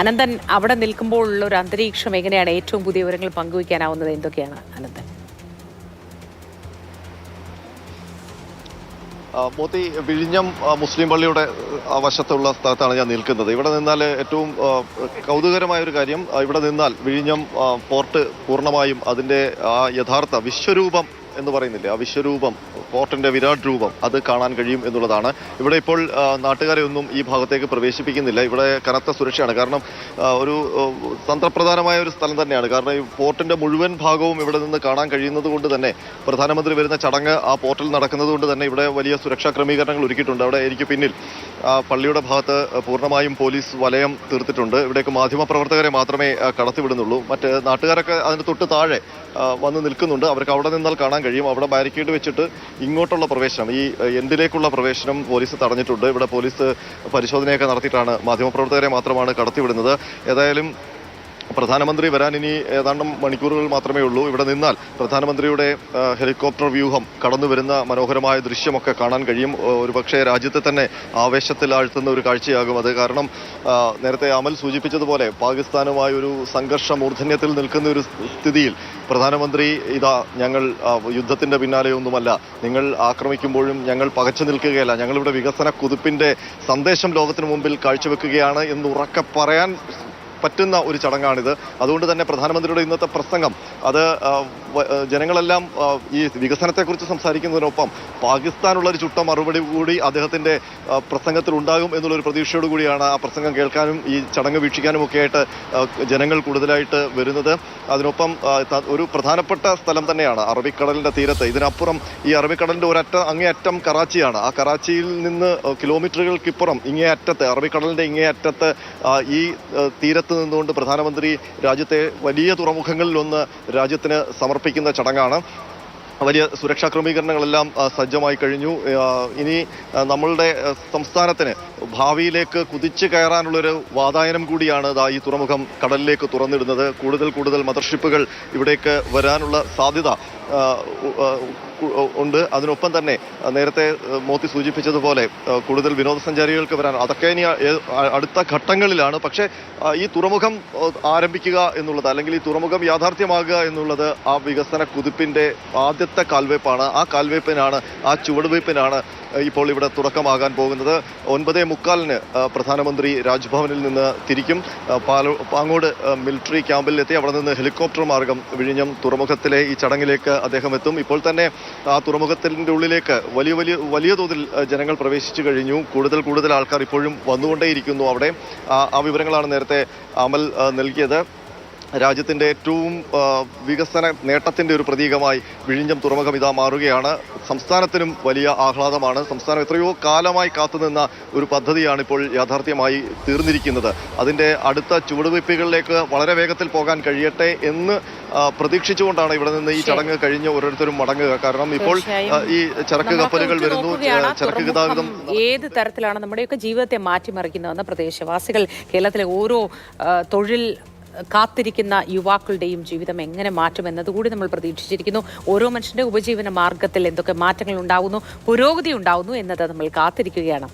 അനന്തൻ അവിടെ നിൽക്കുമ്പോൾ ഉള്ള ഒരു അന്തരീക്ഷം എങ്ങനെയാണ്? ഏറ്റവും പുതിയ വിവരങ്ങൾ പങ്കുവയ്ക്കാനാവുന്നത് എന്തൊക്കെയാണ് അനന്തൻ? മോത്തി വിഴിഞ്ഞം മുസ്ലിം പള്ളിയുടെ വശത്തുള്ള സ്ഥലത്താണ് ഞാൻ നിൽക്കുന്നത്. ഇവിടെ നിന്നാൽ ഏറ്റവും കൗതുകരമായ ഒരു കാര്യം ഇവിടെ നിന്നാൽ വിഴിഞ്ഞം പോർട്ട് പൂർണമായും അതിന്റെ ആ യഥാർത്ഥ വിശ്വരൂപം എന്ന് പറയുന്നില്ലേ? ആ വിശ്വരൂപം പോർട്ടിന്റെ വിരാട് രൂപം അത് കാണാൻ കഴിയും എന്നുള്ളതാണ്. ഇവിടെ ഇപ്പോൾ നാട്ടുകാരെ ഒന്നും ഈ ഭാഗത്തേക്ക് പ്രവേശിപ്പിക്കുന്നില്ല. ഇവിടെ കനത്ത സുരക്ഷയാണ്. കാരണം ഒരു തന്ത്രപ്രധാനമായ ഒരു സ്ഥലം തന്നെയാണ്. കാരണം ഈ പോർട്ടിന്റെ മുഴുവൻ ഭാഗവും ഇവിടെ നിന്ന് കാണാൻ കഴിയുന്നത് കൊണ്ട് തന്നെ പ്രധാനമന്ത്രി വരുന്ന ചടങ്ങ് ആ പോർട്ടിൽ നടക്കുന്നത് കൊണ്ട് തന്നെ ഇവിടെ വലിയ സുരക്ഷാ ക്രമീകരണങ്ങൾ ഒരുക്കിയിട്ടുണ്ട്. അവിടെ എനിക്ക് പിന്നിൽ പള്ളിയുടെ ഭാഗത്ത് പൂർണമായും പോലീസ് വലയം തീർത്തിട്ടുണ്ട്. ഇവിടേക്ക് മാധ്യമപ്രവർത്തകരെ മാത്രമേ കടത്തിവിടുന്നുള്ളൂ. മറ്റ് നാട്ടുകാരൊക്കെ അതിന് തൊട്ട് താഴെ വന്ന് നിൽക്കുന്നുണ്ട്. അവർക്ക് അവിടെ നിന്നാൽ കാണാൻ കഴിയും. അവിടെ ബാരിക്കേഡ് വെച്ചിട്ട് ഇങ്ങോട്ടുള്ള പ്രവേശനം ഈ എന്തിലേക്കുള്ള പ്രവേശനം പോലീസ് തടഞ്ഞിട്ടുണ്ട്. ഇവിടെ പോലീസ് പരിശോധനയൊക്കെ നടത്തിയിട്ടാണ് മാധ്യമപ്രവർത്തകരെ മാത്രമാണ് കടത്തിവിടുന്നത്. ഏതായാലും പ്രധാനമന്ത്രി വരാൻ ഇനി ഏതാണ്ട് മണിക്കൂറുകൾ മാത്രമേ ഉള്ളൂ. ഇവിടെ നിന്നാൽ പ്രധാനമന്ത്രിയുടെ ഹെലികോപ്റ്റർ വ്യൂഹം കടന്നു വരുന്ന മനോഹരമായ ദൃശ്യമൊക്കെ കാണാൻ കഴിയും. ഒരുപക്ഷെ രാജ്യത്തെ തന്നെ ആവേശത്തിൽ ആഴ്ത്തുന്ന ഒരു കാഴ്ചയാകും അത്. കാരണം നേരത്തെ അമൽ സൂചിപ്പിച്ചതുപോലെ പാകിസ്ഥാനുമായി ഒരു സംഘർഷ മൂർധന്യത്തിൽ നിൽക്കുന്ന ഒരു സ്ഥിതിയിൽ പ്രധാനമന്ത്രി ഇതാ ഞങ്ങൾ യുദ്ധത്തിന്റെ പിന്നാലെയൊന്നുമല്ല. നിങ്ങൾ ആക്രമിക്കുമ്പോഴും ഞങ്ങൾ പകച്ചു നിൽക്കുകയല്ല. ഞങ്ങളിവിടെ വികസന കുതിപ്പിന്റെ സന്ദേശം ലോകത്തിന് മുമ്പിൽ കാഴ്ചവെക്കുകയാണ് എന്ന് ഉറക്കെ പറയാൻ പറ്റുന്ന ഒരു ചടങ്ങാണിത്. അതുകൊണ്ട് തന്നെ പ്രധാനമന്ത്രിയുടെ ഇന്നത്തെ പ്രസംഗം അത് ജനങ്ങളെല്ലാം ഈ വികസനത്തെക്കുറിച്ച് സംസാരിക്കുന്നതിനൊപ്പം പാകിസ്ഥാനുള്ള ഒരു ചുട്ട മറുപടി കൂടി അദ്ദേഹത്തിന്റെ പ്രസംഗത്തിൽ ഉണ്ടാകും എന്നുള്ളൊരു പ്രതീക്ഷയോട് കൂടിയാണ് ആ പ്രസംഗം കേൾക്കാനും ഈ ചടങ്ങ് വീക്ഷിക്കാനും ഒക്കെ ആയിട്ട് ജനങ്ങൾ കൂടുതലായിട്ട് വരുന്നത്. അതിനൊപ്പം ഒരു പ്രധാനപ്പെട്ട സ്ഥലം തന്നെയാണ് അറബിക്കടലിന്റെ തീരത്ത്. ഇതിനപ്പുറം ഈ അറബിക്കടലിന്റെ ഒരറ്റ അങ്ങേ അറ്റം കറാച്ചിയാണ്. ആ കറാച്ചിയിൽ നിന്ന് കിലോമീറ്ററുകൾക്കിപ്പുറം ഇങ്ങേ അറ്റത്ത് അറബിക്കടലിന്റെ ഇങ്ങേ അറ്റത്ത് ഈ ആ, തീരത്ത് നിന്നുകൊണ്ട് പ്രധാനമന്ത്രി രാജ്യത്തെ വലിയ തുറമുഖങ്ങളിലൊന്ന് രാജ്യത്തിന് സമർപ്പിക്കുന്ന ചടങ്ങാണ്. വലിയ സുരക്ഷാ ക്രമീകരണങ്ങളെല്ലാം സജ്ജമായി കഴിഞ്ഞു. ഇനി നമ്മളുടെ സംസ്ഥാനത്തിന് ഭാവിയിലേക്ക് കുതിച്ചു കയറാനുള്ളൊരു വാതായനം കൂടിയാണ് ഇതാ ഈ തുറമുഖം കടലിലേക്ക് തുറന്നിടുന്നത്. കൂടുതൽ കൂടുതൽ മദർഷിപ്പുകൾ ഇവിടേക്ക് വരാനുള്ള സാധ്യത ഉണ്ട്. അതിനൊപ്പം തന്നെ നേരത്തെ മോത്തി സൂചിപ്പിച്ചതുപോലെ കൂടുതൽ വിനോദസഞ്ചാരികൾക്ക് വരാൻ അതൊക്കെ ഇനി അടുത്ത ഘട്ടങ്ങളിലാണ്. പക്ഷേ ഈ തുറമുഖം ആരംഭിക്കുക എന്നുള്ളത് അല്ലെങ്കിൽ ഈ തുറമുഖം യാഥാർത്ഥ്യമാകുക എന്നുള്ളത് ആ വികസന കുതിപ്പിന്റെ ആദ്യത്തെ കാൽവയ്പ്പാണ് ആ കാൽവയ്പ്പിനാണ് ആ ചുവടുവയ്പ്പിനാണ് ഇപ്പോൾ ഇവിടെ തുടക്കമാകാൻ പോകുന്നത്. ഒൻപതേ മുക്കാലിന് പ്രധാനമന്ത്രി രാജ്ഭവനിൽ നിന്ന് തിരിക്കും. പാങ്ങോട് മിലിറ്ററി ക്യാമ്പിൽ എത്തി അവിടെ നിന്ന് ഹെലികോപ്റ്റർ മാർഗം വിഴിഞ്ഞം തുറമുഖത്തിലെ ഈ ചടങ്ങിലേക്ക് അദ്ദേഹം എത്തും. ഇപ്പോൾ തന്നെ ആ തുറമുഖത്തിന്റെ ഉള്ളിലേക്ക് വലിയ വലിയ വലിയ തോതിൽ ജനങ്ങൾ പ്രവേശിച്ചു കഴിഞ്ഞു. കൂടുതൽ കൂടുതൽ ആൾക്കാർ ഇപ്പോഴും വന്നുകൊണ്ടേയിരിക്കുന്നു അവിടെ. ആ വിവരങ്ങളാണ് നേരത്തെ അമൽ നൽകിയത്. രാജ്യത്തിന്റെ ഏറ്റവും വികസന നേട്ടത്തിന്റെ ഒരു പ്രതീകമായി വിഴിഞ്ഞം തുറമുഖം ഇതാ മാറുകയാണ്. സംസ്ഥാനത്തിനും വലിയ ആഹ്ലാദമാണ്. സംസ്ഥാനം എത്രയോ കാലമായി കാത്തുനിന്ന ഒരു പദ്ധതിയാണ് ഇപ്പോൾ യാഥാർത്ഥ്യമായി തീർന്നിരിക്കുന്നത്. അതിന്റെ അടുത്ത ചുവടുവയ്പ്പുകളിലേക്ക് വളരെ വേഗത്തിൽ പോകാൻ കഴിയട്ടെ എന്ന് പ്രതീക്ഷിച്ചുകൊണ്ടാണ് ഇവിടെ നിന്ന് ഈ ചടങ്ങ് കഴിഞ്ഞ് ഓരോരുത്തരും മടങ്ങുക. കാരണം ഇപ്പോൾ ഈ ചരക്ക് കപ്പലുകൾ വരുന്നു. ചരക്ക് ഗതാഗതം ഏത് തരത്തിലാണ് നമ്മുടെയൊക്കെ ജീവിതത്തെ മാറ്റിമറിക്കുന്നതെന്ന് പ്രദേശവാസികൾ കേരളത്തിലെ ഓരോ തൊഴിൽ കാത്തിരിക്കുന്ന യുവാക്കളുടെയും ജീവിതം എങ്ങനെ മാറ്റും എന്നതുകൂടി നമ്മൾ പ്രതീക്ഷിച്ചിരിക്കുന്നു. ഓരോ മനുഷ്യന്റെ ഉപജീവന മാർഗത്തിൽ എന്തൊക്കെ മാറ്റങ്ങൾ ഉണ്ടാകുന്നു പുരോഗതി ഉണ്ടാകുന്നു എന്നത് നമ്മൾ കാത്തിരിക്കുകയാണ്.